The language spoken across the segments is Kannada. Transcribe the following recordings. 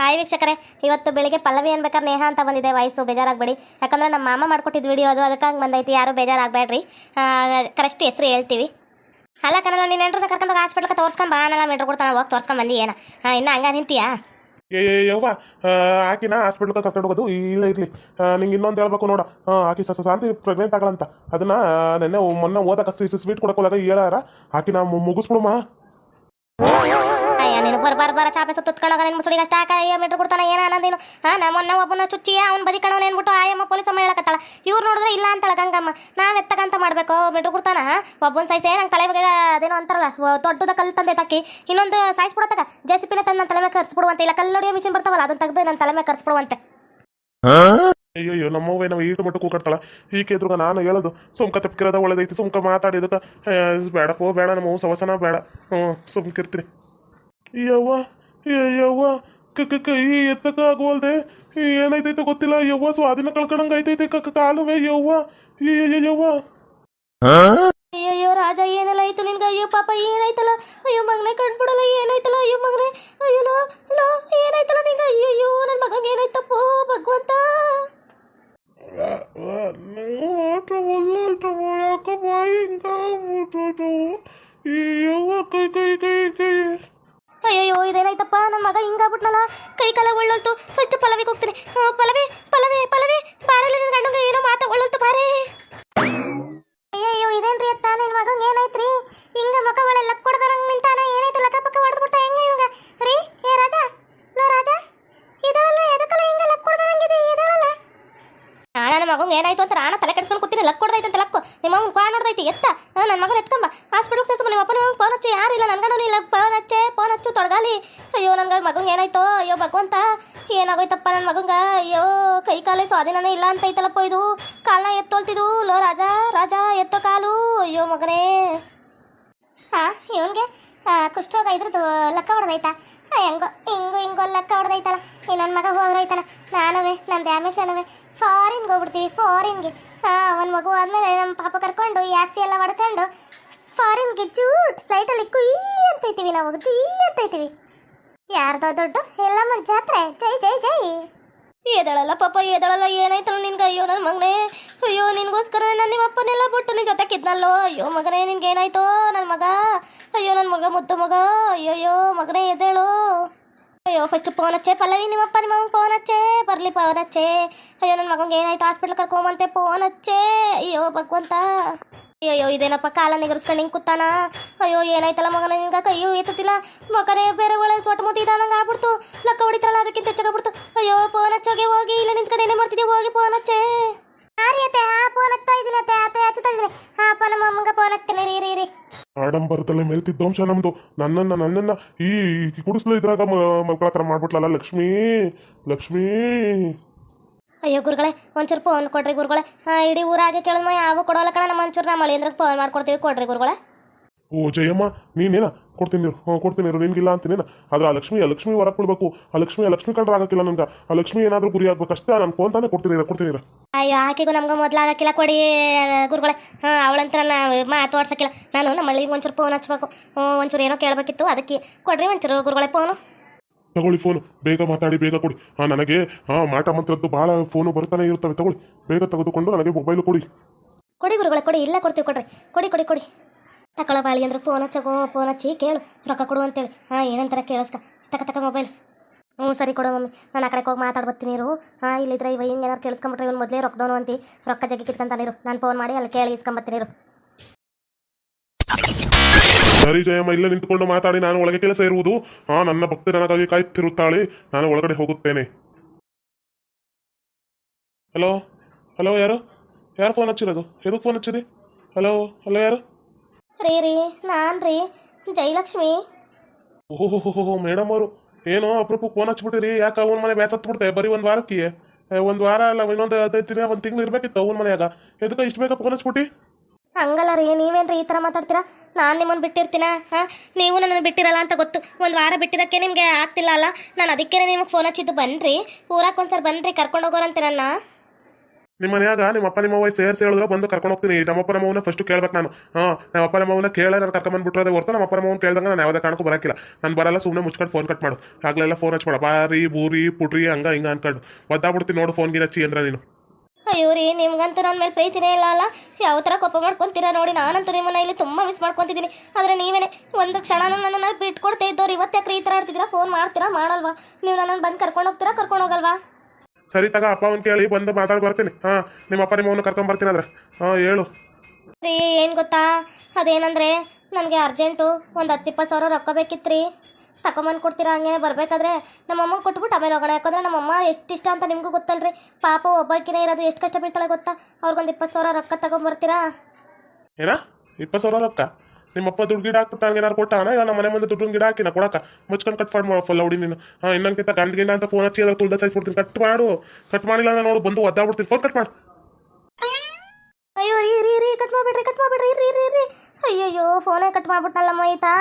ಹಾಯ್ ವೀಕ್ಷಕರೇ, ಇವತ್ತು ಬೆಳಿಗ್ಗೆ ಪಲ್ಲವಿ ಅನ್ಬೇಕಾದ್ರೆ ನೇಹ ಅಂತ ಬಂದಿದೆ. ವಯಸ್ಸು ಬೇಜಾರಾಗಬೇಡಿ. ಯಾಕಂದ್ರೆ ನಮ್ಮ ಮಾಮ ಮಾಡ್ಕೊಟ್ಟಿದ್ದು ವಿಡಿಯೋ ಅದು ಅದಕ್ಕಾಗಿ ಬಂದೈತಿ, ಯಾರು ಬೇಜಾರಾಗಬೇಡ್ರಿ ಕರೆಕ್ಟ್ ಹೆಸರು ಹೇಳ್ತೀವಿ. ಅಲ್ಲ ಕನ್ನಡ ನೀನು ಏನ್ರ ಕರ್ಕೊಂಡು ಹಾಸ್ಪಿಟ್ಲಿಗೆ ತೋರ್ಸ್ಕೊಂಡು ಬಾ ನಾನು ಮೆಟ್ರು ಕೊಡ್ತಾನೆ, ಹೋಗಿ ತೋರ್ಸ್ಕೊಂಡು ಬಂದಿ ಏನ? ಇನ್ನು ಹಂಗ ನಿಂತೀಯಾ? ಏ ಆಕಿನ ಹಾಸ್ಪಿಟ್ಲ್ಗೆ ಕರ್ಕೊಂಡು ಹೋಗೋದು, ಇಲ್ಲ ಇರಲಿ. ನಿಂಗೆ ಇನ್ನೊಂದು ಹೇಳ್ಬೇಕು ನೋಡ. ಆಕಿ ಸಸ ಶಾಂತಿ ಪ್ರೆಗ್ನೆಂಟ್ ಆಗಲಂತ ಅದನ್ನ ನೆನ್ನೆ ಮೊನ್ನೆ ಓದಕ್ಕೆ ಸ್ವೀಟ್ ಕೊಡಕ್ಕೆ ಹೋದಾಗ ಹೇಳಾರ ಆಕಿನ ಮು- ಮುಗಿಸ್ಬಿಡುಮ ಅಯ್ಯ ನೀನು ಬರ್ ಬರ್ ಬರ ಚಾಪೆ ಸುತ್ತುತ್ಕೊಂಡಾಗ ನಿನ್ನ ಮುಸುಡಿಗೆ ಅಷ್ಟ ಹಾಕ ಅಯ್ಯ ಮೆಟ್ರು ಕೊಡ್ತಾನೆ ಏನ ಅನ್ನೋದೇನು ಹಾಂ ನಮ್ಮ ಮೊನ್ನೆ ಒಬ್ಬನ ಚುಚ್ಚಿ ಅವ್ನು ಬದಿಕಣವನ ಏನ್ಬಿಟ್ಟು ಆಯಮ್ಮ ಪೊಲೀಸ್ ಅಮ್ಮ ಹೇಳಕತ್ತಾಳ. ಇವ್ರು ನೋಡಿದ್ರೆ ಇಲ್ಲ ಅಂತಳ ಗಂಗಮ್ಮ. ನಾವ್ ಎತ್ತಕಂತ ಮಾಡ್ಬೇಕು ಮೆಟ್ರು ಕೊಡ್ತಾನ? ಒಬ್ಬನ ಸೈಸೆ ನಂಗೆ ತಲೆ ಬಗ್ಗೆ ಅದೇನೋ ಅಂತಾರಲ್ಲ ದೊಡ್ಡದ ಕಲ್ಲು ತಂದೆ ತಕ್ಕಿ ಇನ್ನೊಂದು ಸೈಸ್ ಜೆ ಸಿ ಪಿನ ತಂದು ನನ್ನ ತಲೆ ಮೇಲೆ ಕರ್ಸ್ಬಿಡುವಂತೆ ಇಲ್ಲ ಕಲ್ಲು ನೋಡಿಯೋ ಮಿಷಿನ್ ಬರ್ತಾವಲ್ಲ ಅದನ್ನ ತೆಗೆದು ನನ್ನ ತಲೆ ಮೇಲೆ ಕರ್ಸ್ಬಿಡುವಂತೆ ಅಯ್ಯೋ ಅಯ್ಯೋ ನಮ್ಮವ್ವ ಏನೋ ಈಟು ಮಟ್ಟು ಕೂಕಾಡ್ತಾಳ ಈಕೆ ಎದುರುಗ ನಾನು ಹೇಳೋದು ಸುಮ್ಕ ತಪ್ಪಿರೋದ ಒಳ್ಳೇದೈತಿ ಸುಮ್ಕ ಮಾತಾಡಿದಕ್ಕೆ ಬೇಡಪ್ಪ ಬೇಡ ನಮ್ಮ ಸವಸನ ಬೇಡ. ಹ್ಞೂ ಸುಮ್ಕಿರ್ತೀನಿ. ಯವ್ವ ಯವ್ವ ಕ ಎತ್ತಕ ಕೈ ಏನಾಯ್ತೈತೆ ಗೊತ್ತಿಲ್ಲ? ಯವ್ವ ಸ್ವಾಧೀನ ಕಳ್ಕೊಂಡಂಗೆ ಐತೈತೆ ಕಾಲುವೆ ಯವ್ವ. ಯವ್ವ. ಅಯ್ಯೋ ರಾಜ ಏನೆಲ್ಲ ಆಯ್ತು ನಿನ್ಗೆ? ಅಯ್ಯೋ ಪಾಪ ಏನಾಯ್ತಲ್ಲ? ಅಯ್ಯೋ ಮಗನೇ ಕಣ್ಬಿಡಲ್ಲ ಏನಾಯ್ತಲ್ಲ? ಅಯ್ಯೋ ಮಗನೇ. ಅಯ್ಯೋ ಲೋ ಲೋ ಏನಾಯ್ತಲ್ಲ ನಿಂಗೆ? ಅಯ್ಯೋ ನನ್ನ ಮಗಂಗೆ ಏನಾಯ್ತಪ್ಪ ಭಗವಂತ. ಯಾಕಪ್ಪ ಹಿಂಗಾಗ್ಬಿಟ್ಟು ಈ ಯವ್ವ ಕೈ ಕೈ ಕೈ ನನ್ನ ಮಗ ಹಿಂಗಾಗ್ಬಿಟ್ನಲ್ಲ? ಕೈ ಕಾಲ ಒಳ್ಳೊಳ್ತು. ಫಸ್ಟ್ ಪಲ್ಲವಿಗೆ ಹೋಗ್ತೀನಿ. ಪಲವಿ ಪಲ್ಲವಿ ಪಲ್ಲವಿ ಬಾರಲ್ಲ ನಿನ್ನ ಗಂಡಂಗೆ ಏನೋ ಮಾತಾ ಒಳ್ಳೊಳ್ತು ಬಾರೇ. ಅಯ್ಯಯ್ಯೋ, ಇದೇನ್ರಿ ಅತ್ತ? ನಿನ್ ಮಗಂಗೆ ಏನಾಯ್ತ್ರಿ? ಹಿಂಗ ಮಕ ಒಳ್ಳೆ ಲಕ್ ಕೊಡ್ದಾರಂಗ್ ನಿಂತಾನ? ಏನಾಯ್ತು? ಲಕ್ಕ ಪಕ್ಕ ಹೊಡೆದ್ಬಿಟ್ಟ ಹೆಂಗೆ ಇವಂಗ? ರೀ, ಏ ರಾಜಾ? ಲೋ, ರಾಜಾ? ಇದಲ್ಲ ಎದಕ್ಕಲ್ಲ ಹಿಂಗ ಲಕ್ ಕೊಡ್ದಾರಂಗಿದೆ? ಇದಲ್ಲ? ನನ್ನ ಮಗಂಗೆ ಏನಾಯ್ತು ಅಂತ ನಾನು ತಲೆ ಕೆಡಿಸ್ಕೊಂಡು ಕೂತೀನಿ. ಲಕ್ ಕೊಡ್ದೈತೆ ಅಂತ ಲಕ್ಕು. ನಿಮ್ಮ ಮಗನ್ ಕ್ವಾ ನೋಡ್ದೈತಿ. ಎತ್ತ? ನನ್ನ ಮಗನ ಎತ್ಕೊಂಬ. ಹಾಸ್ಪಿಟಲ್ಗೆ ಸೇರ್ಸ್ಕೊಂಡು ನಿಮ್ಮ ಅಪ್ಪನ ಫೋನ್ ಹಚ್ಚು. ಯಾರು ಇಲ್ಲ. ನನ್ಗನೂ ಇಲ್ಲ. ಹಚ್ಚೆ ತೊಡಗಾಲಿ. ಅಯ್ಯೋ ನನ್ನ ಮಗಂಗೆ ಏನಾಯ್ತೋ? ಅಯ್ಯೋ, ಭಗವಂತ, ಏನಾಗೋಯ್ತಪ್ಪ ನನ್ನ ಮಗಂಗ? ಅಯ್ಯೋ, ಕೈ ಕಾಲೇ ಸ್ವಾಧೀನನೇ ಇಲ್ಲ ಅಂತ ಐತಲ್ಲಪ್ಪ ಇದು. ಕಾಲನ್ನ ಎತ್ತೋಳ್ತಿದು. ಲೋ, ರಾಜ ರಾಜ, ಎತ್ತೋ ಕಾಲು. ಅಯ್ಯೋ, ಮಗನೇ. ಹಾಂ ಇವನ್ಗೆ ಕುಷ್ಠರೋಗ ಇದ್ರದ್ದು ಲೆಕ್ಕ ಹೊಡೆದಾಯ್ತಾ ಹೆಂಗೋ, ಹಿಂಗೋ ಹಿಂಗೋ ಲೆಕ್ಕ ಹೊಡೆದೈತಲ್ಲ. ಈ ನನ್ನ ಮಗ ಹೋದ್ರೈತಲ್ಲ. ನಾನುವೆ ನನ್ನ ಡ್ಯಾಮೇಜ್ ಫಾರಿನ್ಗೆ ಹೋಗ್ಬಿಡ್ತೀವಿ ಫಾರಿನ್ಗೆ ಹಾಂ ಒಂದು ಮಗು ಆದಮೇಲೆ ನಮ್ಮ ಪಾಪ ಕರ್ಕೊಂಡು, ಈ ಆಸ್ತಿ ಎಲ್ಲ ಮಾಡ್ಕೊಂಡು ಫಾರಿನ್ಗೆ ಚೂಟ್ ಫ್ಲೈಟಲ್ಲಿ ಕುಯ್ ಅಂತೈತೀವಿ ನಾವು ಜೀ ಅಂತೈತೀವಿ ಯಾರ್ದೋ ದೊಡ್ಡ ಎಲ್ಲಮ್ಮ ಜಾತ್ರೆ ಜೈ ಜೈ ಜೈ ಎದಳಲ್ಲ ಪಾಪ ಎದಳಲ್ಲ ಏನಾಯ್ತಲ್ಲ ನಿನ್ಗೆ ಅಯ್ಯೋ ನನ್ನ ಮಗನೇ ಅಯ್ಯೋ ನಿನ್ಗೋಸ್ಕರ ನಾನು ನಿಮ್ಮ ಅಪ್ಪನೆಲ್ಲ ಬಿಟ್ಟು ನಿನ್ನ ಜೊತೆ ಕಿದ್ನಲ್ಲೋ ಅಯ್ಯೋ ಮಗನೇ ನಿನ್ಗೆ ಏನಾಯ್ತೋ ನನ್ನ ಮಗ ಅಯ್ಯೋ ನನ್ನ ಮಗ ಮುದ್ದು ಮಗ ಅಯ್ಯಯ್ಯೋ ಮಗನೇ ಎದ್ದೇಳು ಅಯ್ಯೋ ಫಸ್ಟ್ ಫೋನ್ ಹಚ್ಚೆ ಪಲ್ಲವಿ ನಿಮ್ಮಪ್ಪ ನಿಮ್ಮ ಮಗಂಗೆ ಫೋನ್ ಹಚ್ಚೆ ಬರಲಿ ಫೋನ್ ಹಚ್ಚೆ ಅಯ್ಯೋ ನನ್ನ ಮಗಂಗೆ ಏನಾಯ್ತು ಹಾಸ್ಪಿಟ್ಲ್ ಕರ್ಕೊಂಬಂತೆ ಫೋನ್ ಹಚ್ಚೆ ಅಯ್ಯೋ ಭಗವಂತ ಅಯ್ಯೋ ಇದೇನಪ್ಪ ಕಾಲ ನಿಗರ್ಸ್ಕೊಂಡು ಹಿಂಗೆ ಕೂತಾನ? ಅಯ್ಯೋ, ಏನಾಯ್ತಲ್ಲ ಮಗನ ನಿಂಗ ಕೈಯೂ ಎತ್ತುತ್ತಿಲ್ಲ. ಮಗನೇ ಬೇರೆ ಒಳ್ಳೆ ಸೊಟ್ಟ ಮುತ್ತಿ ಇದಂಗೆ ಆಗ್ಬಿಡ್ತು. ಲಕ್ಕ ಹೊಡಿತಾರಲ್ಲ ಅದಕ್ಕಿಂತ ಹೆಚ್ಚಾಗ್ಬಿಡ್ತು ಅಯ್ಯೋ ಫೋನ್ ಹಚ್ಚೋಗೆ ಹೋಗಿ, ಇಲ್ಲ ನಿಂತ್ಕೊಂಡು ಏನೇ ಮಾಡ್ತಿದ್ದೆ ಹೋಗಿ ಫೋನ್ ಹಚ್ಚೆ. ಹಾರಿ ಅತ್ತೆ, ಹಾ ಫೋನ್ ಇದ್ದೀನಿ ಅತ್ತೆ. ಅತ್ತೆ ಹಾ ಫೋನ್ ಹಚ್ತೇನೆ ರೀ ರೀ ರೀ. ಆಡಂಬರದಲ್ಲೇ ಮೇಲ್ತಿದ್ದಂಶ ನಮ್ದು. ನನ್ನನ್ನ ನನ್ನನ್ನ ಈ ಕುಡಿಸ್ಲು ಇದ್ರಾಗ ಮಲ್ಕೊಳತ್ರ ಮಾಡ್ಬಿಟ್ಲಲ್ಲ ಲಕ್ಷ್ಮೀ? ಲಕ್ಷ್ಮೀ? ಅಯ್ಯೋ ಗುರುಗಳೇ ಒಂಚೂರು ಫೋನ್ ಕೊಡ್ರಿ ಗುರುಗಳೇ. ಹಾಂ ಇಡೀ ಊರಾಗೆ ಕೇಳಿದ್ಮ ಯಾವ ಕೊಡೋಲ್ಲ ಕಣ ನಮ್ಮ ಒಂಚೂರು ನಮ್ಮ ಮಳೆಯಂದ್ರಿಗೆ ಫೋನ್ ಮಾಡ್ಕೊಡ್ತೀವಿ ಕೊಡ್ರಿ ಗುರುಗಳೇ. ಓ ಜಯಮ್ಮ ನೀನೇನ? ಕೊಡ್ತೀನಿ. ಹ್ಞೂ ಕೊಡ್ತೀನಿ ನಿನ್ಗಿಲ್ಲ ಅಂತೀನೇನ? ಆದ್ರೆ ಆ ಲಕ್ಷ್ಮಿ ಆ ಲಕ್ಷ್ಮಿ ಹೊರಗೆ ಕೊಡ್ಬೇಕು. ಆ ಲಕ್ಷ್ಮಿ ಆ ಲಕ್ಷ್ಮಿ ಕಂಡ್ರೆ ಆಗಕ್ಕಿಲ್ಲ ನನ್ಗೆ. ಆ ಲಕ್ಷ್ಮಿ ಏನಾದ್ರೂ ಗುರಿ ಆಗ್ಬೇಕು ಅಷ್ಟೇ. ನಾನು ಫೋನ್ ತಾನೇ ಕೊಡ್ತೀನಿ ಕೊಡ್ತೀನಿ. ಅಯ್ಯೋ ಆಕೆಗೂ ನಮ್ಗೆ ಮೊದ್ಲು ಆಗಕ್ಕಿಲ್ಲ ಕೊಡಿ ಗುರುಗಳೇ. ಹಾಂ ಅವಳಂತ ನಾನು ಮಾತಾಡ್ಸಕ್ಕಿಲ್ಲ ನಾನು ನಮ್ಮ ಮಳಿಗೆ ಒಂಚೂರು ಫೋನ್ ಹಚ್ಬೇಕು. ಹ್ಞೂ ಒಂಚೂರು ಏನೋ ಕೇಳಬೇಕಿತ್ತು. ಅದಕ್ಕೆ ಕೊಡ್ರಿ ಒಂಚೂರು ಗುರುಗಳೇ ಫೋನು ತಗೊಳ್ಳಿ ಫೋನು ಬೇಗ ಮಾತಾಡಿ, ಬೇಗ ಕೊಡಿ. ಹಾಂ, ನನಗೆ, ಹಾಂ, ಮಾಟ ಮಂತ್ರದ್ದು ಭಾಳ ಫೋನು ಬರ್ತಾನೆ ಇರ್ತವೆ. ತಗೊಳ್ಳಿ. ಬೇಗ ತೆಗೆದುಕೊಂಡು ನನಗೆ ಮೊಬೈಲ್ ಕೊಡಿ. ಕೊಡಿ ಗುರುಗಳೇ, ಕೊಡಿ. ಇಲ್ಲೇ ಕೊಡ್ತೀವಿ ಕೊಡ್ರಿ. ಕೊಡಿ ಕೊಡಿ ಕೊಡಿ. ತಗೊಳ್ಳೋ ಬಾಳಿ ಅಂದ್ರೆ ಫೋನ್ ಹಚ್ಚಗೋ ಫೋನ್ ಹಚ್ಚಿ ಕೇಳು. ರೊಕ್ಕ ಕೊಡು ಅಂತೇಳಿ. ಹಾಂ, ಏನಂತಾರ ಕೇಳಿಸ್ಕ. ತಕ ತಕ ಮೊಬೈಲ್ ಹ್ಞೂ, ಸರಿ ಕೊಡು ಮಮ್ಮಿ. ನಾನು ಆ ಕಡೆ ಹೋಗಿ ಮಾತಾಡ್ಬತ್ತೀನಿ ಇರು. ಹಾಂ, ಇಲ್ಲಿದ್ರೆ ಇವ ಹಿಂಗೆ ಏನಾರು ಕೇಳಿಸ್ಕೊಂಬಿಟ್ರೆ ಇವ್ನು ಮೊದಲೇ ರೊಕ್ಕದವನು ಅಂತಿ. ರೊಕ್ಕ ಜಗ್ಗಿ ಕಿತ್ಕೊಂತಾನಿರು ನಾನು ಫೋನ್ ಮಾಡಿ ಅಲ್ಲಿ ಕೇಳಿ ಇಸ್ಕೊಂಬತ್ತೀನಿ ಇರು. ಸರಿ ಜಯಮ್ಮ ಇಲ್ಲೇ ನಿಂತ್ಕೊಂಡು ಮಾತಾಡಿ ನಾನು ಒಳಗೆ ಕೆಲಸ ಇರುವುದು. ಆ ನನ್ನ ಭಕ್ತಿ ನನಗಾಗಿ ಕಾಯ್ತಿರುತ್ತಾಳೆ ನಾನು ಒಳಗಡೆ ಹೋಗುತ್ತೇನೆ. ಹಲೋ ಹಲೋ ಯಾರು? ಯಾರು ಫೋನ್ ಹಚ್ಚಿರೋದು? ಎದಕ್ಕೆ ಫೋನ್ ಹಚ್ಚಿರಿ ಹಲೋ ಹಲೋ ಯಾರು? ರೀ ರೀ ನಾನು ರೀ ಜಯಲಕ್ಷ್ಮಿ. ಓಹೋ ಮೇಡಮ್ ಅವರು. ಏನೋ ಅಪ್ರೂಪ ಫೋನ್ ಹಚ್ಬಿಟ್ಟಿರಿ ಯಾಕೆ ಅವನ ಮನೆ ಬೇಸತ್ ಬಿಡ್ತೆ ಬರೀ ಒಂದು ವಾರಕ್ಕೆ ಒಂದು ವಾರ ಅಲ್ಲ ಇನ್ನೊಂದು ಹದಿನೈದು ದಿನ ಒಂದು ತಿಂಗಳು ಇರಬೇಕಿತ್ತು ಅವನ ಮನೆಯಾಗ. ಎದಕ್ಕೆ ಇಷ್ಟು ಬೇಗ ಫೋನ್ ಹಚ್ಬಿಟ್ಟು ಹಂಗಲ್ಲ ರೀ ನೀವೇನ್ರಿ ಈ ಥರ ಮಾತಾಡ್ತೀರಾ? ನಾನು ನಿಮ್ಮನ್ನು ಬಿಟ್ಟಿರ್ತೀನ? ಹಾಂ? ನೀವು ನನ್ನನ್ನು ಬಿಟ್ಟಿರಲ್ಲ ಅಂತ ಗೊತ್ತು. ಒಂದು ವಾರ ಬಿಟ್ಟಿರೋಕ್ಕೆ ನಿಮಗೆ ಆಗ್ತಿಲ್ಲ ಅಲ್ಲ? ನಾನು ಅದಕ್ಕೆ ನಿಮಗೆ ಫೋನ್ ಹಚ್ಚಿದ್ದು ಬನ್ನಿರಿ ಊರಕ್ಕೆ ಒಂದ್ಸರಿ ಬನ್ನಿರಿ ಕರ್ಕೊಂಡು ಹೋಗೋರಂತೆ ನನ್ನ. ನಿಮ್ಮ ಮನ್ಯಾಗ ನಿಮ್ಮ ಅಪ್ಪ ನಿಮ್ಮ ವಯಸ್ಸು ಸೇರಿಸಿ ಹೇಳಿದ್ರೆ, ಬಂದು ಕರ್ಕೊಂಡು ಹೋಗ್ತೀನಿ. ನಮ್ಮಪ್ಪ ನಮ್ಮವನ್ನ ಫಸ್ಟ್ ಕೇಳ್ಬೇಕು ನಾನು. ಹಾಂ, ನಮ್ಮ ಅಪ್ಪ ನಮ್ಮವನ್ನ ಕೇಳ ನಾನು ಕರ್ಕೊಂಬಂದ್ಬಿಟ್ರೆ ಹೊರತು ನಮ್ಮ ಅಪ್ಪ ನಮ್ಮವನ್ನ ಕೇಳ್ದಂಗೆ ನಾನು ಯಾವುದೇ ಕಾರಣಕ್ಕೂ ಬರಕಿಲ್ಲ ನಾನು ಬರಲ್ಲ ಸುಮ್ಮನೆ ಮುಚ್ಕೊಂಡು ಫೋನ್ ಕಟ್ ಮಾಡು. ಆಗ್ಲೆಲ್ಲ ಫೋನ್ ಹಚ್ಬೇಡ. ಬಾರಿ, ಬೂರಿ, ಪುಟ್ರಿ, ಹಂಗ, ಹಿಂಗ ಅನ್ಕೊಂಡು. ಒದ್ದಾಗ್ಬಿಡ್ತೀನಿ ನೋಡು ಫೋನ್ಗೆ ಹಚ್ಚಿ ಅಂದ್ರೆ ನೀನು. ಅಯ್ಯೋ ರೀ ನಿಮ್ಗಂತೂ ನನ್ನ ಮೇಲೆ ಪ್ರೀತಿನೇ ಇಲ್ಲ ಅಲ್ಲ? ಯಾವ ಥರ ಕೋಪ ಮಾಡ್ಕೊಂತೀರಾ ನೋಡಿ ನಾನಂತೂ ನಿಮ್ಮನ್ನ ಇಲ್ಲಿ ತುಂಬ ಮಿಸ್ ಮಾಡ್ಕೊತಿದ್ದೀನಿ. ಆದರೆ ನೀವೇನೆ ಒಂದು ಕ್ಷಣನೂ ನನ್ನನ್ನು ಬಿಟ್ಕೊಡ್ತಾ ಇದ್ದವ್ರು ಇವತ್ತು ಯಾಕ್ರಿ ಈ ಥರ ಆಡ್ತಿದ್ದೀರಾ? ಫೋನ್ ಮಾಡ್ತೀರಾ? ಮಾಡಲ್ವಾ? ನೀವು ನನ್ನನ್ನು ಬಂದು ಕರ್ಕೊಂಡು ಹೋಗ್ತೀರಾ? ಕರ್ಕೊಂಡು ಹೋಗಲ್ವಾ? ಸರಿ ತಗ ಅಪ್ಪ ಅಂತ ಹೇಳಿ ಬಂದು ಮಾತಾಡಿ ಬರ್ತೀನಿ. ಹಾಂ ನಿಮ್ಮ ಅಪ್ಪ ನಿಮ್ಮವನ್ನು ಕರ್ಕೊಂಡು ಬರ್ತೀನಿ ಅಂದ್ರೆ ಹಾಂ ಹೇಳು. ರೀ ಏನು ಗೊತ್ತಾ? ಅದೇನಂದ್ರೆ ನನಗೆ ಅರ್ಜೆಂಟು ಒಂದು ಹತ್ತು ಇಪ್ಪತ್ತು ಸಾವಿರ ರೊಕ್ಕ ಬೇಕಿತ್ತು ರೀ ತಗೊಂಬಂದು ಕೊಡ್ತೀರಾ ಹಂಗೆ ಬರಬೇಕಾದ್ರೆ ನಮ್ಮಮ್ಮ ಕೊಟ್ಬಿಟ್ಟು ಆಮೇಲೆ ಹೋಗೋಣ. ಯಾಕಂದ್ರೆ ನಮ್ಮಮ್ಮ ಎಷ್ಟು ಇಷ್ಟ ಅಂತ ನಿಮಗೂ ಗೊತ್ತಲ್ರಿ. ಪಾಪ ಒಬ್ಬಾಕಿನೇ ಇರೋದು ಎಷ್ಟು ಕಷ್ಟ ಬೀಳ್ತಾಳೆ ಗೊತ್ತಾ? ಅವ್ರಿಗೊಂದು ಇಪ್ಪತ್ತು ಸಾವಿರ ರೊಕ್ಕ ತಗೊಂಬರ್ತೀರಾ ಏನ? ಇಪ್ಪತ್ತು ಸಾವಿರ ರೊಕ್ಕ? ನಿಮ್ಮಪ್ಪ ದುಡ್ಡು ಗಿಡ ಹಾಕ್ಬಿಟ್ಟು ಹಂಗೆ ಏನಾರು ಕೊಟ್ಟಾನ ಇಲ್ಲ ನಮ್ಮ ಮನೆ ಮುಂದೆ ದುಡ್ಡು ಗಿಡ ಹಾಕಿನ ಕೊಡಕ ಮುಚ್ಕೊಂಡು ಕಟ್ ಮಾಡಿ ಫುಲ್ ಹುಡಿ ನೀನು. ಹಾಂ ಇನ್ನೊಂದ್ಕಿಂತ ಗಂಡ ಗಿಂಡ ಅಂತ ಫೋನ್ ಹಚ್ಚಿ ಅದ್ರ ತುಳ್ದ ಸಹಿಸ್ಬಿಡ್ತೀನಿ. ಕಟ್ ಮಾಡು. ಕಟ್ ಮಾಡಿಲ್ಲ ಅಂದ್ರೆ ನೋಡು ಬಂದು ಒದ್ದಾಡ್ಬಿಡ್ತೀನಿ. ಫೋನ್ ಕಟ್ ಮಾಡು. ಅಯ್ಯೋ ರೀ ರೀ ರೀ ಕಟ್ ಮಾಡಿಬಿಡ್ರಿ ಕಟ್ ಮಾಡಿಬಿಡ್ರಿ. ರೀ ರೀ ರೀ ಅಯ್ಯಯ್ಯೋ ಫೋನೇ ಕಟ್ ಮಾಡ್ಬಿಟ್ನಲ್ಲಮ್ಮ ಆಯ್ತಾ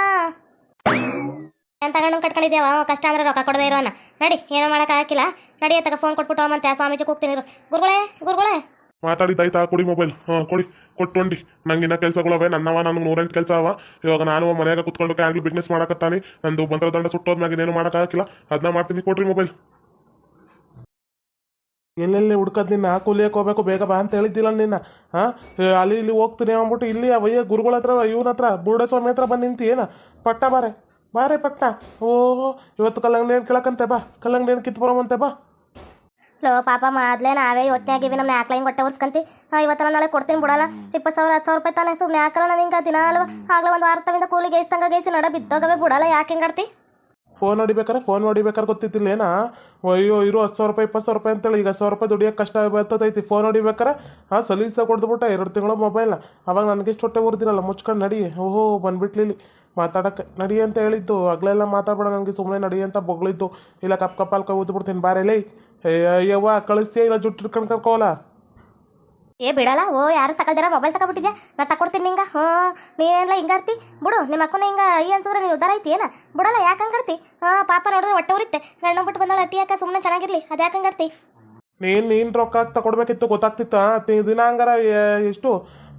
ನಾನು ತಗೊಂಡು ಕಟ್ಕೊಂಡಿದ್ದೇವ ಅವ ಕಷ್ಟ ಅಂದ್ರೆ ರೊಕ್ಕ ಕೊಡದೇ ಇರೋನ ನಡಿ ಏನೋ ಮಾಡೋಕ್ಕಾಗಿಲ್ಲ ನಡಿ ಅತ್ತಾಗ ಫೋನ್ ಕೊಟ್ಬಿಟ್ಟು ಮತ್ತೆ ಸ್ವಾಮೀಜಿ ಹೋಗ್ತೀನಿ ಇರು. ಗುರುಗಳೇ ಗುರುಗಳೇ. ಮಾತಾಡಿದ್ದಾಯ್ತಾ ಕೊಡಿ ಮೊಬೈಲ್ ಹಾ ಕೊಡಿ. ಕೊಟ್ಟೊಂಡಿ. ಇನ್ನ ಕೆಲಸಗಳವೆ. ನನ್ನವ ನನ್ಗೆ ನೂರೆಂಟು ಕೆಲಸ ಅವ. ಇವಾಗ ನಾನು ಮನೆಯಾಗ ಕುತ್ಕೊಂಡು ಕ್ಯಾಂಗ್ಲಿ ಬಿಸ್ನೆಸ್ ಮಾಡಕತ್ತಾನೆ. ನಂದು ಬಂದ್ರ ದಂಡ ಸುಟ್ಟೋದ್ಮ್ಯಾಗ ಇನ್ನೇನು ಮಾಡೋಕ್ಕಾಗಿಲ್ಲ ಅದನ್ನ ಮಾಡ್ತೀನಿ. ಕೊಡ್ರಿ ಮೊಬೈಲ್ ಎಲ್ಲೆಲ್ಲಿ ಹುಡ್ಕದ್ ನಿನ್ನ? ಕೂಲಿಯಕ್ಕೆ ಹೋಗ್ಬೇಕು. ಬೇಗ ಬಾ ಅಂತ ಹೇಳಿದ್ದಿಲ್ಲ ನಿನ್ನ. ಹಾಂ? ಅಲ್ಲಿ ಇಲ್ಲಿ ಹೋಗ್ತೀನಿ ಅಂದ್ಬಿಟ್ಟು ಇಲ್ಲಿ ಅಯ್ಯ ಗುರುಗಳ ಹತ್ರ ಇವನ ಹತ್ರ ಬುರುಡೆ ಸ್ವಾಮಿ ಹತ್ರ ಬಂದು ನಿಂತಿ ಏನ? ಪಟ್ಟ ಬಾರೆ. ಬಾರೆ ಪಟ್ಟ. ಓ ಇವತ್ತು ಕಲ್ಲಂಗಡಿ ಏನು ಕೇಳಕಂತೆ ಬಾ. ಕಲ್ಲಂಗಡಿ ಏನು ಕಿತ್ತು ಬರೋಮಂತೆ ಬಾ. ಲೋ ಪಾಪ ಮೊದಲೇ ನಾವೇ ಯೋಚನೆ ಆಗಿವಿ ನಮ್ಮ ಯಾಕ್ಲ ಹೊಟ್ಟೆ ಉರ್ಸ್ಕಂತಿ? ಇವತ್ತಲ್ಲ ನಾಳೆ ಕೊಡ್ತೀನಿ ಬಿಡಲ್ಲ ಇಪ್ಪತ್ತು ಸಾವಿರ ಹತ್ತು ಸಾವಿರ ರೂಪಾಯಿ ತಾನೆ ಸುಮ್ಮನೆ ಯಾಕಲ್ಲ ನಾನು ಹಿಂಗೆ ದಿನ ಅಲ್ವ? ಆಗ್ಲೇ ಒಂದು ವಾರ ತವಿಂದ ಕೂಲಿ ಗೇಯ್ಸ್ತಂಗ ಗೇಯ್ಸಿ ನಡ ಬಿದ್ದೋಗವೆ ಬಿಡಲ್ಲ ಯಾಕೆ ಹಿಂಗಾಡ್ತಿ ಫೋನ್ ಹೊಡಿಬೇಕಾರೆ ಫೋನ್ ಹೊಡಿಬೇಕಾರೆ ಗೊತ್ತಿತ್ತಿಲ್ಲ ಏನಾ? ಅಯ್ಯೋ ಇರೋ ಹತ್ತು ಸಾವಿರ ರೂಪಾಯಿ ಇಪ್ಪತ್ತು ಸಾವಿರ ರೂಪಾಯಿ ಅಂತೇಳಿ ಈಗ ಸಾವಿರ ರೂಪಾಯಿ ದುಡಿಯೋಕೆ ಕಷ್ಟ ಬರ್ತದೈತಿ ಫೋನ್ ಹೊಡಿಬೇಕಾರೆ ಹಾಂ ಸಲೀಸ ಕೊಡ್ದುಬಿಟ್ಟ ಎರಡು ತಿಂಗಳು ಮೊಬೈಲ್ನ ಅವಾಗ ನನಗೆ ಇಷ್ಟು ಹೊಟ್ಟೆ ಉರ್ದಿರಲ್ಲ ಮುಚ್ಕೊಂಡು ನಡಿ. ಓಹೋ ಬಂದ್ಬಿಟ್ಲಿಲ್ಲಿ ಮಾತಾಡಕ್ಕೆ ನಡಿ ಅಂತ ಹೇಳಿದ್ದು. ಹಗ್ಲೆಲ್ಲ ಮಾತಾಡ್ಬೇಡ ನನಗೆ ಸುಮ್ಮನೆ ನಡಿ ಅಂತ ಬೊಗಳಿದ್ದು ಇಲ್ಲ ಕಪ್ ಕಪ್ಪಲ್ಲಿ ಕೈ ಊದ್ಬಿಡ್ತೀನಿ ಬಾರೆಲೇ ಅಯ್ಯವ್ವ ಕಳಿಸ್ತೀಯ ಇಲ್ಲ ಜುಟ್ಟು ಇಟ್ಕೊಂಡು ಕರ್ಕೋಲ್ಲ ಏ ಬಿಡಲ್ಲ ಓ ಯಾರು ತಗೊಳ್ದಿರ? ಮೊಬೈಲ್ ತಗೊಬಿಟ್ಟಿದ್ಯಾ ನಾ ತಕೊಡ್ತೀನಿ ನಿಂಗೆ. ಹ್ಞೂ ನೀನೆಲ್ಲ ಹಿಂಗಾಡ್ತಿ ಬಿಡು ನಿಮ್ಮ ಅಕ್ಕನ ಹಿಂಗ ಈ ಅನ್ಸಿದ್ರೆ ನೀನು ಉದ್ದಾರ ಐತಿ ಏನ? ಬಿಡಲ್ಲ ಯಾಕೆ ಹಂಗಾಡ್ತಿ ಹಾಂ ಪಾಪ ನೋಡಿದ್ರೆ ಹೊಟ್ಟೆ ಉರಿತ್ತೆ. ಗಂಡ ಬಿಟ್ಟು ಬಂದಲ್ಲ ಅಟ್ಟಿ ಯಾಕೆ ಸುಮ್ಮನೆ ಚೆನ್ನಾಗಿರ್ಲಿ? ಅದು ಯಾಕೆ ಹಂಗಾಡ್ತಿ ನೀನು ನೀನು ರೊಕ್ಕ ತಗೊಡ್ಬೇಕಿತ್ತು ಗೊತ್ತಾಗ್ತಿತ್ತು? ದಿನ ಹಂಗಾರ ಎಷ್ಟು?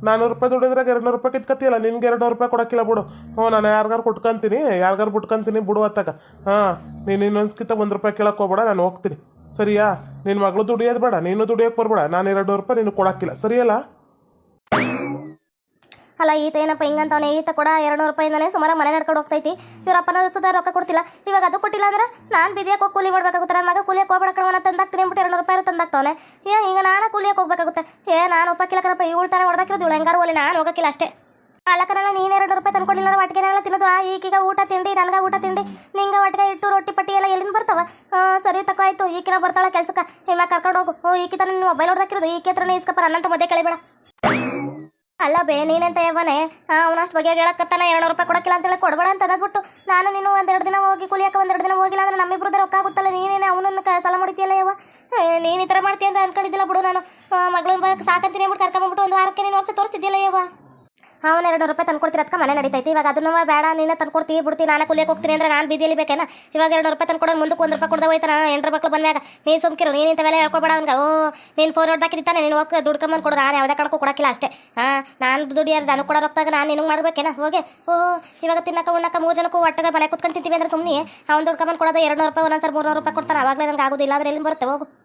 ನಾನ್ನೂರು ರೂಪಾಯಿ ದುಡಿದ್ರಾಗ ಎರಡು ನೂರು ರೂಪಾಯಿ ಕಿತ್ಕತ್ತಿಲ್ಲ ನಿನ್ಗೆ ಎರಡು ನೂರು ರೂಪಾಯಿ ಕೊಡಕ್ಕಿಲ್ಲ ಬಿಡು. ಹ್ಞೂ, ನಾನು ಯಾರಿಗಾರು ಕೊಟ್ಕೊಂತೀನಿ, ಯಾರಿಗಾರು ಬಿಟ್ಕೊಂತೀನಿ ಬಿಡು ಅತ್ತಾಗ. ಹಾಂ, ನೀನು ಇನ್ನೊಂದ್ಕಿಂತ ಒಂದು ರೂಪಾಯಿ ಕೇಳಕ್ಕೆ ಹೋಗ್ಬೇಡ, ನಾನು ಹೋಗ್ತೀನಿ. ಸರಿಯಾ? ನಿನ್ನ ಮಗಳು ದುಡಿಯೋದು ಬೇಡ, ನೀನು ದುಡಿಯೋಕೆ ಬರ್ಬೇಡ, ನಾನು ಎರಡು ನೂರು ರೂಪಾಯಿ ನೀನು ಕೊಡೋಕ್ಕಿಲ್ಲ. ಸರಿಯಲ್ಲ? ಅಲ್ಲ, ಈತ ಏನಪ್ಪ ಹಿಂಗಂತವನೆ ಈತ ಕೂಡ ಎರಡು ನೂರು ರೂಪಾಯಿಂದನೇ ಸುಮಾರು ಮನೆ ನಡ್ಕೊಂಡು ಹೋಗ್ತೈತಿ. ಇವ್ರಪ್ಪನ ಸುತ್ತ ರೊಕ್ಕ ಕೊಡ್ತಿಲ್ಲ. ಇವಾಗ ಅದು ಕೊಟ್ಟಿಲ್ಲ ಅಂದ್ರೆ ನಾನು ಬಿದಿಯಕ್ಕೆ ಹೋಗಿ ಕೂಲಿ ಮಾಡ್ಬೇಕಾಗುತ್ತೆ. ನನ್ನ ಮಗ ಕೂಲಿಯಕ್ಕೆ ಹೋಗ್ಬೇಡ ಅವನ ತಂದಾಕ್ತೀನಿ ಅಂದ್ಬಿಟ್ಟು ಎರಡು ನೂರು ರೂಪಾಯಿ ತಂದಾಕ್ತವನೆ. ಏ, ಈಗ ನಾನು ಕೂಲಿಯಕ್ಕೆ ಹೋಗ್ಬೇಕಾಗುತ್ತೆ. ಏ, ನಾನು ಒಪ್ಪಕ್ಕಿಲ್ಲ ಕಣಪ್ಪ ಇವಳು ತಾನೇ ಹೊಡೆದಾಕಿರೋದು ಹೆಂಗಾರು ಒಲಿ ನಾನು ಹೋಗಕ್ಕಿಲ್ಲ ಅಷ್ಟೇ. ಅಲ್ಲಕ್ಕನಲ್ಲ ನೀನು ಎರಡು ರೂಪಾಯಿ ತಂದ್ಕೊಂಡಿಲ್ಲ ಒಟ್ಟಿಗೆನೆಲ್ಲ ತಿನ್ನೋದು? ಆ, ಈಗೀಗ ಊಟ ತಿಂಡಿ, ನನಗೆ ಊಟ ತಿಂಡಿ. ನಿಂಗೆ ಒಟ್ಟಿಗೆ ಇಟ್ಟು ರೊಟ್ಟಿ, ಪಟ್ಟಿ ಎಲ್ಲ ಎಲ್ಲಿಂದ ಬರ್ತಾವ? ಸರಿ, ತಕೋ, ಆಯಿತು. ಈಕಿನ ಬರ್ತಾಳೆ ಕೆಲ್ಸಕ್ಕೆ. ಇನ್ನ ಕರ್ಕೊಂಡು ಹೋಗು. ಹ್ಞೂ ಈಕಿ ನಿನ್ನ ಮೊಬೈಲ್ ಹೊಡೆದಾಕಿರೋದು ಈಕೆ ಹತ್ರನೇ ಇಸ್ಕಪ್ಪ, ನನ್ನಂತ ಮಧ್ಯೆ ಕಳಿಬೇಡ. ಅಲ್ಲ ಬೇ, ನೀನಂತ ಯಾವನೆ ಅವನಷ್ಟು ಬಗ್ಗೆ ಹೇಳಕತ್ತಾನ ಎರಡು ರೂಪಾಯಿ ಕೊಡಕ್ಕಿಲ್ಲ ಅಂತೇಳಿ ಕೊಡಬೇಡ ಅಂತ ಅನ್ನದ್ಬಿಟ್ಟು ನಾನು ನೀನು ಒಂದೆರಡು ದಿನ ಹೋಗಿ ಕುಲಿಯಕ್ಕೆ ಒಂದೆರಡು ದಿನ ಹೋಗಿಲ್ಲ ಅಂದ್ರೆ ನಮ್ಮಿಬ್ರದ ರೊಕ್ಕ ಆಗುತ್ತಲ್ಲ ನೀನೇನೆ ಅವನನ್ನು ಸಾಲ ಮಾಡಿತೀಯಲ್ಲ ಯಾವ ನೀನು ಈ ಥರ ಮಾಡ್ತೀಯ ಅಂತ ಅನ್ಕೊಂಡಿದ್ದಿಲ್ಲ ಬಿಡು ನಾನು. ಮಗಳನ್ನ ಸಾಕಂತೀನಿ ಬಿಟ್ಟು ಕರ್ಕೊಂಬಿಟ್ಟು ಒಂದು ವಾರಕ್ಕೆ ನೀನು ವರ್ಷ ತೋರಿಸಿದ್ದಿಲ್ಲ ಯವ್ವ? ಅವನು ಎರಡು ರೂಪಾಯಿ ತಂದ್ಕೊಡ್ತೀರ? ಅದಕ್ಕೆ ಮನೆ ನಡೀತೈತೆ. ಇವಾಗ ಅದನ್ನು ಬೇಡ, ನೀನೇ ತಂದ್ಕೊಡ್ತೀವಿ ಬಿಡ್ತೀವಿ ನಾನು ಕುಲಿಯಕ್ಕೆ ಹೋಗ್ತೀನಿ ಅಂದ್ರೆ ನಾನು ಬೀದಿಯಲ್ಲಿ ಬೇಕೇನ? ಇವಾಗ ಎರಡು ರೂಪಾಯಿ ತಂದ್ಕೊಡೋ ಮುಂದಕ್ಕೆ ಒಂದು ರೂಪಾಯಿ ಕೊಡ್ದ ಹೋಯ್ತಾನ? ಎಂಟ್ರ ಮಕ್ಳು ಬಂದಾಗ ನೀನು ಸುಮ್ಕಿರು, ನೀನು ಮೇಲೆ ಹೇಳ್ಕೊಬೇಡ ಅವ್ನಿಗೆ. ಓ, ನೀನು ಫೋನ್ ಹೊಡ್ದಾಕಿದ್ದಾನೆ ನೀನು ಹೋಗಿ ದುಡ್ಕೊಂಬಂದು ಕೊಡು, ನಾನು ಯಾವುದೇ ಕಣಕ್ಕೂ ಕೊಡೋಕ್ಕಿಲ್ಲ ಅಷ್ಟೇ. ಹಾಂ, ನಾನು ದುಡಿಯಾರ, ನಾನು ಕೊಡೋ ರೊಕ್ಕಾಗ ನಾನು ನಿನಗೆ ಮಾಡಬೇಕೇನ? ಹೋಗಿ. ಓ, ಇವಾಗ ತಿನ್ನಕ ಉಣ್ಣಕ್ಕ ಮೂರು ಜನಕ್ಕೂ ಒಟ್ಟಿಗೆ ಮನೆ ಕುತ್ಕೊಂಡು ತಿಂತೀವಿ ಅಂದ್ರೆ ಸುಮ್ಮನೆ ಅವ್ನು ದುಡ್ಕೊಂಬಂದು ಕೊಡೋದು ಎರಡು ನೂರು ರೂಪಾಯಿ ಒಂದೊಂದ್ಸರಿ ಮೂರು ರೂಪಾಯಿ ಕೊಡ್ತಾನೆ? ಅವಾಗಲೇ ನನಗೆ ಆಗೋದಿಲ್ಲ ಅಂದ್ರೆ ಎಲ್ಲಿ ಬರುತ್ತೆ? ಹೋಗು.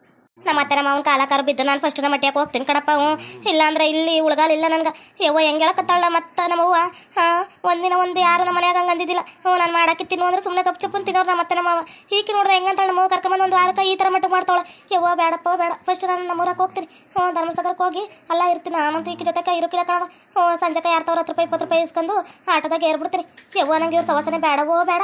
ನಮ್ಮ ಅತ್ತೆ ನಮ್ಮ ಅವನ ಕಾಲಕಾರ ಬಿದ್ದು ನಾನು ಫಸ್ಟ್ ನಮ್ಮ ಮಟ್ಟಿಯಾಗ ಹೋಗ್ತೀನಿ ಕಣಪ್ಪ, ಹ್ಞೂ. ಇಲ್ಲಾಂದ್ರೆ ಇಲ್ಲಿ ಉಳ್ಗಾಲಿಲ್ಲ ನನಗೆ. ಯವ್ವ, ಹೆಂಗೆ ಹೇಳಕತ್ತಾಳ ಮತ್ತೆ ನಮ್ಮವ್ವ ಹಾಂ, ಒಂದಿನ ಒಂದು ಯಾರು ನಮ್ಮ ಮನೆಯಾಗ ಹಂಗೆ ಅಂದಿದ್ದಿಲ್ಲ. ಹ್ಞೂ, ನಾನು ಮಾಡಕ್ಕೆ ತಿನ್ನು ಅಂದ್ರೆ ಸುಮ್ಮನೆ ಕಪ್ ಚಪ್ಪನ್ ತಿನ್ನೋರು ನಮ್ಮ ಅತ್ತೆ ನಮ್ಮವ ಮಾವ ನೋಡಿದ್ರೆ ನೋಡ್ರೆ ಹೆಂಗಂತಾಳೆ ನಮ್ಮ ಕರ್ಕೊಂಬಂದು ಒಂದು ವಾರಕ್ಕೆ ಈ ಥರ ಮಟ್ಟಿಗೆ ಮಾಡ್ತಾಳೆ ಯವ್ವ ಬೇಡಪ್ಪ ಬೇಡ ಫಸ್ಟ್ ನಾನು ನಮ್ಮೂರಕ್ಕೆ ಹೋಗ್ತೀನಿ. ಹ್ಞೂ ಧರ್ಮಸಾಗರಕ್ಕೆ ಹೋಗಿ ಅಲ್ಲ ಇರ್ತೀನಿ. ನಾನಂತೂ ಈಕೆ ಜೊತೆಗೆ ಇರೋಕಿಲ್ಲ ಕಣವ ಹ್ಞೂ, ಸಂಜೆಕ ಎರಡು ಸಾವಿರ ಹತ್ತು ರೂಪಾಯಿ, ಇಪ್ಪತ್ತು ರೂಪಾಯಿ ಇಸ್ಕೊಂಡು ಆಟೋದಾಗ ಏರ್ಬಿಡ್ತೀನಿ. ಯವ್ವ, ನಂಗೆ ಇವ್ರ ಸವಾಸನೆ ಬೇಡವೋ ಬೇಡ.